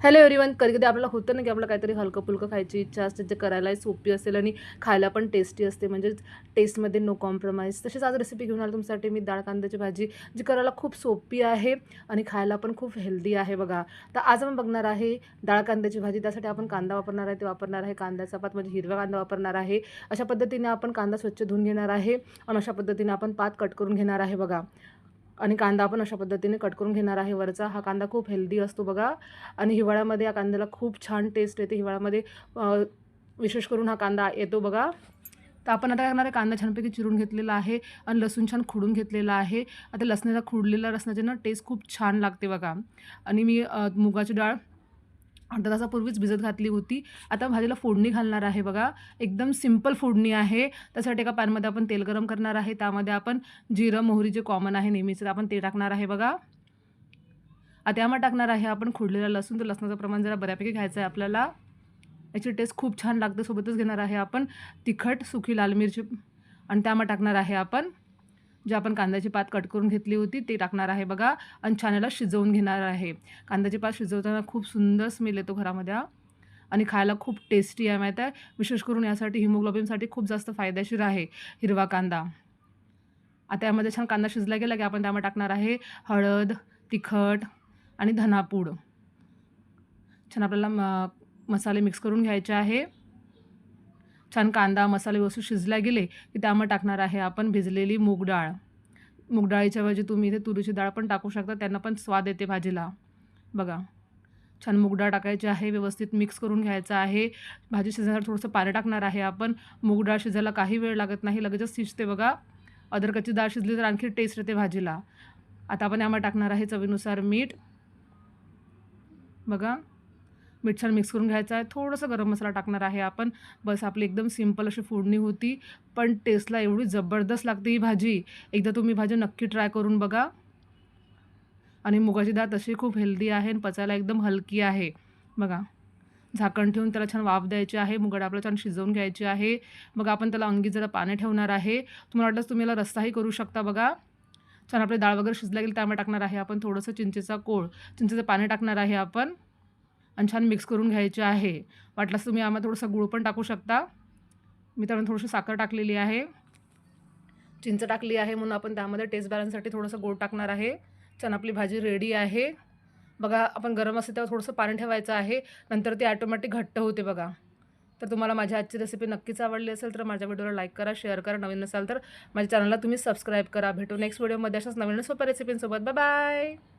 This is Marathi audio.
हॅलो एव्हरीवन कधी कधी आपल्याला होतं ना की आपल्याला काहीतरी हलकं फुलकं खायची इच्छा असते जे करायलाही सोपी असेल आणि खायला पण टेस्टी असते म्हणजेच टेस्टमध्ये नो कॉम्प्रोमाइज तशीच आज रेसिपी घेऊन आलो तुमच्यासाठी मी डाळ कांद्याची भाजी जी करायला खूप सोपी आहे आणि खायला पण खूप हेल्दी आहे बघा. तर आज आपण बघणार आहे डाळ कांद्याची भाजी त्यासाठी आपण कांदा वापरणार आहे ते वापरणार आहे कांद्याचा पात म्हणजे हिरवा कांदा वापरणार आहे. अशा पद्धतीने आपण कांदा स्वच्छ धुवून घेणार आहे आणि अशा पद्धतीने आपण पात कट करून घेणार आहे बघा. आणि कांदा पण अशा पद्धतीने कट करून घेणार आहे. वरचा हा कांदा खूप हेल्दी असतो बघा. आणि हिवाळ्यामध्ये या कांद्याला खूप छान टेस्ट येते. हिवाळ्यामध्ये विशेष करून हा कांदा येतो बघा. तर आपण आता करणार आहे कांदा छानपैकी चिरून घेतलेला आहे आणि लसूण छान खुडून घेतलेला आहे. आता लसणाचा खुडलेला लसणाची ना टेस्ट खूप छान लागते बघा. आणि मी मुगाची डाळ अर्धा तासापूर्वीच भिजत घातली होती. आता भाजीला फोडणी घालणार आहे बघा. एकदम सिंपल फोडणी आहे. त्यासाठी एका पॅनमध्ये आपण तेल गरम करणार आहे. त्यामध्ये आपण जिरं मोहरी जे कॉमन आहे नेहमीचं आपण ते टाकणार आहे बघा. आता यामध्ये टाकणार आहे आपण खोडलेला लसूण. तर लसणाचं प्रमाण जरा बऱ्यापैकी घ्यायचं आहे आपल्याला. याची टेस्ट खूप छान लागते. सोबतच घेणार आहे आपण तिखट सुकी लाल मिरची. आणि त्यामध्ये टाकणार आहे आपण जे आपण कांद्याची पात कट करून घेतली होती ते टाकणार आहे बघा. आणि छान याला शिजवून घेणार आहे. कांद्याची पात शिजवताना खूप सुंदर स्मेल येतो घरामध्ये आणि खायला खूप टेस्टी आहे माहीत आहे? विशेष करून यासाठी हिमोग्लोबिनसाठी खूप जास्त फायदेशीर आहे हिरवा कांदा. आता यामध्ये छान कांदा शिजला गेला की आपण त्यामध्ये टाकणार आहे हळद तिखट आणि धनापूड. छान आपल्याला म मसाले मिक्स करून घ्यायचे आहे. छान कांदा मसाले वस्तू शिजल्या गेले की त्यामध्ये टाकणार आहे आपण भिजलेली मूग डाळ. मूग डाळीच्या ऐवजी तुम्ही इथे तुरीची डाळ पण टाकू शकता त्यांना पण स्वाद येते भाजीला. बघा छान मूग डाळ टाकायची आहे व्यवस्थित मिक्स करून घ्यायचं आहे. भाजी शिजण्यासाठी थोडंसं पाणी टाकणार आहे आपण. मूग डाळ शिजायला काही वेळ लागत नाही लगेचच शिजते बघा. अदरकाची डाळ शिजली तर आणखी टेस्ट येते भाजीला. आता आपण यामध्ये टाकणार आहे चवीनुसार मीठ. बघा. मीठ छान मिक्स करून घ्यायचं आहे. थोडंसं गरम मसाला टाकणार आहे आपण. बस आपली एकदम सिंपल अशी फोडणी होती. पण टेस्टला एवढी जबरदस्त लागते ही भाजी. एकदा तुम्ही भाजी नक्की ट्राय करून बघा. आणि मुगाची डाळ तशी खूप हेल्दी आहे आणि पचायला एकदम हलकी आहे. बघा. झाकण ठेवून त्याला छान वाफ द्यायची आहे. मुगड आपल्याला छान शिजवून घ्यायची आहे. मग आपण त्याला अंगी जरा पाणी ठेवणार आहे. तुम्हाला वाटलं तुम्ही याला रस्साही करू शकता बघा. छान आपली डाळ वगैरे शिजल्या गेली त्यामुळे टाकणार आहे आपण थोडंसं चिंचेचा कोळ. चिंचेचं पाणी टाकणार आहे आपण. आणि छान मिक्स करून घ्यायचे आहे. वाटल्यास तुम्ही आम्हाला थोडंसं गुळ पण टाकू शकता. मी त्यामध्ये थोडीशी साखर टाकलेली आहे. चिंच टाकली आहे म्हणून आपण त्यामध्ये टेस्ट बॅलन्ससाठी थोडंसं गोड टाकणार आहे. छान आपली भाजी रेडी आहे. बघा आपण गरम असेल तेव्हा थोडंसं पाणी ठेवायचं आहे. नंतर ती ॲटोमॅटिक घट्ट होते बघा. तर तुम्हाला माझी आजची रेसिपी नक्कीच आवडली असेल तर माझ्या व्हिडिओला लाईक करा शेअर करा. नवीन नसाल तर माझ्या चॅनलला तुम्ही सबस्क्राईब करा. भेटू नेक्स्ट व्हिडिओमध्ये अशाच नवीन सोप्या रेसिपींसोबत बाय बाय